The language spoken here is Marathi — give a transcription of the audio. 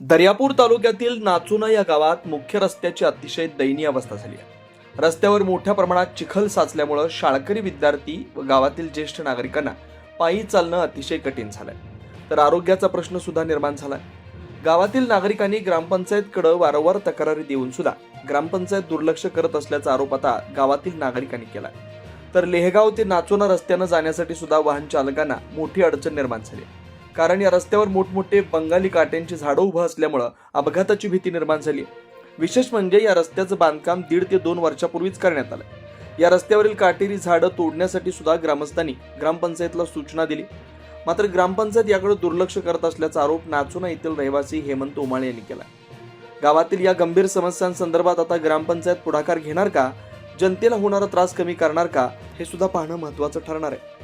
दर्यापूर तालुक्यातील नाचुना या गावात मुख्य रस्त्याची अतिशय दयनीय अवस्था झाली आहे. रस्त्यावर मोठ्या प्रमाणात चिखल साचल्यामुळं शाळकरी विद्यार्थी व गावातील ज्येष्ठ नागरिकांना पायी चालणं अतिशय कठीण झालंय. तर आरोग्याचा प्रश्न सुद्धा निर्माण झालाय. गावातील नागरिकांनी ग्रामपंचायतकडं वारंवार तक्रारी देऊन सुद्धा ग्रामपंचायत दुर्लक्ष करत असल्याचा आरोप आता गावातील नागरिकांनी केलाय. तर लेहगाव ते नाचोना रस्त्यानं जाण्यासाठी सुद्धा वाहन चालकांना मोठी अडचण निर्माण झाली आहे. कारण या रस्त्यावर मोठमोठे बंगाली काट्यांची झाडं उभं असल्यामुळं अपघाताची भीती निर्माण झाली. विशेष म्हणजे या रस्त्याचं बांधकाम दीड ते दोन वर्षापूर्वीच करण्यात आलं. या रस्त्यावरील काटेरी झाडं तोडण्यासाठी सुद्धा ग्रामस्थांनी ग्रामपंचायतला सूचना दिली. मात्र ग्रामपंचायत याकडे दुर्लक्ष करत असल्याचा आरोप नाचुना येथील रहिवासी हेमंत उमाळे यांनी केला. गावातील या गंभीर समस्यांसंदर्भात आता ग्रामपंचायत पुढाकार घेणार का? जनतेला होणारा त्रास कमी करणार का? हे सुद्धा पाहणं महत्वाचं ठरणार आहे.